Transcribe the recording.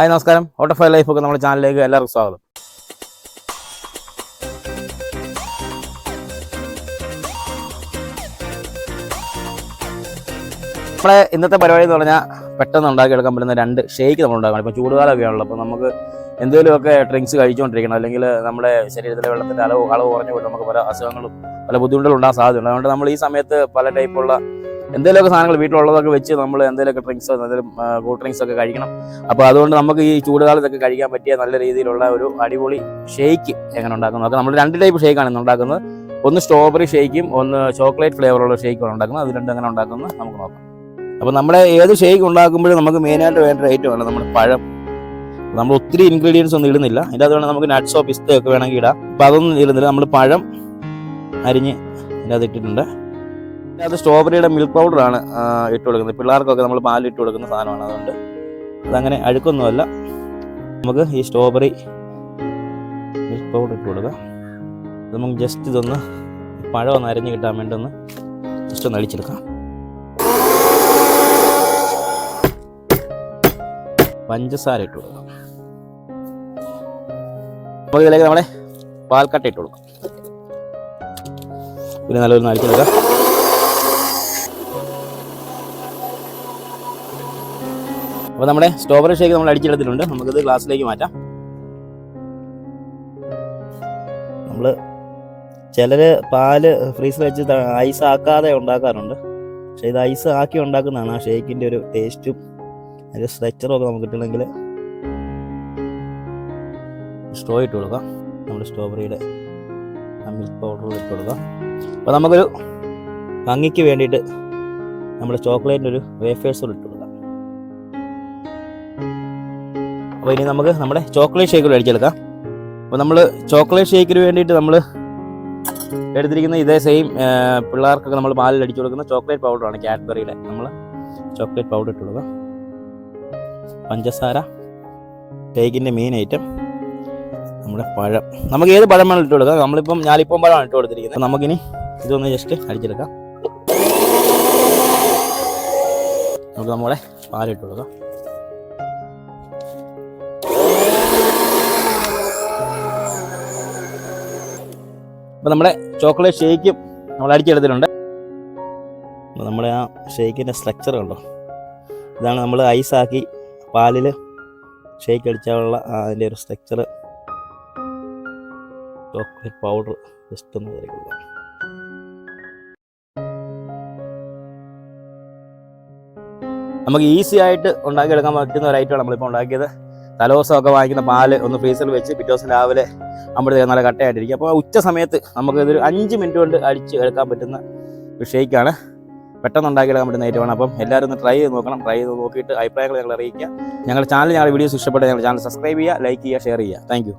Hi നമസ്കാരം. ഓട്ടോഫൈ life ഒക്കെ നമ്മുടെ ചാനലിലേക്ക് എല്ലാവർക്കും സ്വാഗതം. നമ്മളെ ഇന്നത്തെ പരിപാടി എന്ന് പറഞ്ഞാൽ പെട്ടെന്ന് ഉണ്ടാക്കിയെടുക്കാൻ പറ്റുന്ന രണ്ട് ഷേക്ക് നമ്മൾ ഉണ്ടാക്കണം. ഇപ്പോൾ ചൂടുകാലമൊക്കെ ആണല്ലോ അപ്പോൾ നമുക്ക് എന്തെങ്കിലുമൊക്കെ ഡ്രിങ്ക്സ് കഴിച്ചുകൊണ്ടിരിക്കണം. അല്ലെങ്കിൽ നമ്മുടെ ശരീരത്തിലെ വെള്ളത്തിന്റെ അളവ് അളവ് കുറഞ്ഞു പോയിട്ട് നമുക്ക് പല അസുഖങ്ങളും പല ബുദ്ധിമുട്ടുകളും ഉണ്ടാകാൻ സാധ്യതയുണ്ട്. അതുകൊണ്ട് നമ്മൾ ഈ സമയത്ത് പല ടൈപ്പുള്ള എന്തെങ്കിലുമൊക്കെ സാധനങ്ങൾ വീട്ടിലുള്ളതൊക്കെ വെച്ച് നമ്മൾ എന്തെങ്കിലുമൊക്കെ ഡ്രിങ്ക്സോ എന്തെങ്കിലും കൂൾ ഡ്രിങ്ക്സ് ഒക്കെ കഴിക്കണം. അപ്പോൾ അതുകൊണ്ട് നമുക്ക് ഈ ചൂടുകാലത്തൊക്കെ കഴിക്കാൻ പറ്റിയ നല്ല രീതിയിലുള്ള ഒരു അടിപൊളി ഷേക്ക് എങ്ങനെ ഉണ്ടാക്കുന്നത് നമ്മൾ രണ്ട് ടൈപ്പ് ഷേക്കാണ് ഇന്ന് ഉണ്ടാക്കുന്നത്. ഒന്ന് സ്ട്രോബെറി ഷേക്കും ഒന്ന് ചോക്ലേറ്റ് ഫ്ലേവറുള്ള ഷേക്കുമാണ് ഉണ്ടാക്കുന്നത്. അത് രണ്ടും എങ്ങനെ ഉണ്ടാക്കുന്നത് നമുക്ക് നോക്കാം. അപ്പോൾ നമ്മുടെ ഏത് ഷേക്ക് ഉണ്ടാക്കുമ്പോഴും നമുക്ക് മെയിനായിട്ട് വേണ്ട ഐറ്റമാണ് നമ്മുടെ പഴം. നമ്മൾ ഒത്തിരി ഇൻഗ്രീഡിയൻസ് ഒന്നും ഇടുന്നില്ല. അതിന്റെ അത് വേണം നമുക്ക് നട്ട്സോ പിസ്തയൊക്കെ വേണമെങ്കിൽ ഇടാം. അപ്പോൾ അതൊന്നും ഇടുന്നില്ല. നമ്മൾ പഴം അരിഞ്ഞ് അതിന്റെ അത് ഇട്ടിട്ടുണ്ട്. അത് സ്ട്രോബെറിയുടെ മിൽക്ക് പൗഡറാണ് ഇട്ട് കൊടുക്കുന്നത്. പിള്ളേർക്കൊക്കെ നമ്മൾ പാൽ ഇട്ട് കൊടുക്കുന്ന സാധനമാണ് അതുകൊണ്ട് അതങ്ങനെ അഴുക്കൊന്നുമല്ല. നമുക്ക് ഈ സ്ട്രോബെറി മിൽക്ക് പൗഡർ ഇട്ട് കൊടുക്കാം. നമുക്ക് ജസ്റ്റ് ഇതൊന്ന് പഴം ഒന്ന് അരഞ്ഞ് കിട്ടാൻ വേണ്ടി ഒന്ന് ജസ്റ്റ് ഒന്ന് അടിച്ചെടുക്കാം. പഞ്ചസാര ഇട്ട് കൊടുക്കാം. നമുക്ക് ഇതിലേക്ക് നമ്മളെ പാൽക്കട്ട ഇട്ട് കൊടുക്കാം. പിന്നെ നല്ലൊരു നടിച്ചെടുക്കാം അപ്പോൾ നമ്മുടെ സ്ട്രോബെറി ഷേക്ക് നമ്മൾ അടിച്ചെടുത്തിട്ടുണ്ട്. നമുക്കത് ഗ്ലാസ്സിലേക്ക് മാറ്റാം. നമ്മൾ ചിലർ പാൽ ഫ്രീസർ വെച്ച് ഐസ് ആക്കാതെ ഉണ്ടാക്കാറുണ്ട്. പക്ഷെ ഇത് ഐസ് ആക്കി ഉണ്ടാക്കുന്നതാണ് ആ ഷേക്കിന്റെ ഒരു ടേസ്റ്റും അതിന്റെ സ്ട്രെച്ചറും ഒക്കെ നമുക്ക് കിട്ടണമെങ്കിൽ സ്ട്രോ ഇട്ട് കൊടുക്കാം. നമ്മുടെ സ്ട്രോബെറിയുടെ മിൽക്ക് പൗഡർ ഇട്ട് കൊടുക്കാം. അപ്പോൾ നമുക്കൊരു ഭംഗിക്ക് വേണ്ടിയിട്ട് നമ്മുടെ ചോക്ലേറ്റിന്റെ ഒരു വേഫേഴ്സ് ഇട്ട് അപ്പോൾ ഇനി നമുക്ക് നമ്മുടെ ചോക്ലേറ്റ് ഷേക്ക് മേടിച്ചെടുക്കാം അപ്പോൾ നമ്മൾ ചോക്ലേറ്റ് ഷേക്കിന് വേണ്ടിയിട്ട് നമ്മൾ എടുത്തിരിക്കുന്ന ഇതേ സെയിം പിള്ളേർക്കൊക്കെ നമ്മൾ പാലിൽ അടിച്ചു കൊടുക്കുന്ന ചോക്ലേറ്റ് പൗഡറാണ് കാഡ്ബറിയുടെ നമ്മൾ ചോക്ലേറ്റ് പൗഡർ ഇട്ട് കൊടുക്കാം പഞ്ചസാര കേക്കിന്റെ മെയിൻ ഐറ്റം നമ്മുടെ പഴം. നമുക്ക് ഏത് പഴം വേണം ഇട്ട് കൊടുക്കാം. നമ്മളിപ്പം ഞാലിപ്പം പഴമാണ് ഇട്ട് കൊടുത്തിരിക്കുന്നത്. നമുക്കിനി ഇതൊന്ന് ജസ്റ്റ് അടിച്ചെടുക്കാം. നമുക്ക് നമ്മുടെ പാലിട്ട് കൊടുക്കാം. അപ്പോൾ നമ്മുടെ ചോക്ലേറ്റ് ഷേക്കും നമ്മൾ അടിച്ചെടുത്തിട്ടുണ്ട് അപ്പോൾ നമ്മുടെ ആ ഷേക്കിന്റെ സ്ട്രക്ചർ കണ്ടോ? ഇതാണ് നമ്മൾ ഐസാക്കി പാലിൽ ഷേക്ക് അടിച്ചാലുള്ള അതിന്റെ ഒരു സ്ട്രക്ചർ ചോക്ലേറ്റ് പൗഡർ ജസ്റ്റ് ഒന്ന് തരിക നമുക്ക് ഈസി ആയിട്ട് ഉണ്ടാക്കിയെടുക്കാൻ പറ്റുന്ന ഒരു ഐറ്റമാണ് നമ്മളിപ്പോൾ ഉണ്ടാക്കിയത്. തലേദിവസമൊക്കെ വാങ്ങിക്കുന്ന പാൽ ഒന്ന് ഫ്രീസറിൽ വെച്ച് പിറ്റേ ദിവസം രാവിലെ അമ്പഴത്തേക്ക് നല്ല കട്ടയായിട്ടിരിക്കും. അപ്പോൾ ഉച്ച സമയത്ത് നമുക്ക് ഇതൊരു അഞ്ച് മിനിറ്റ് കൊണ്ട് അടിച്ച് എടുക്കാൻ പറ്റുന്ന ഒരു ഷേക്കാണ്. പെട്ടെന്ന് ഉണ്ടാക്കിയെടുക്കാൻ പറ്റുന്ന ഐറ്റമാണ്. അപ്പം എല്ലാവരും ഒന്ന് ട്രൈ ചെയ്ത് നോക്കണം. ട്രൈ ചെയ്ത് നോക്കിയിട്ട് അഭിപ്രായങ്ങൾ ഞങ്ങൾ അറിയിക്കുക. ഞങ്ങളുടെ ചാനൽ ഞങ്ങളുടെ വീഡിയോസ് ഇഷ്ടപ്പെട്ട ഞങ്ങളുടെ ചാനൽ സബ്സ്ക്രൈബ് ചെയ്യുക ലൈക്ക് ചെയ്യുക ഷെയർ ചെയ്യുക. താങ്ക്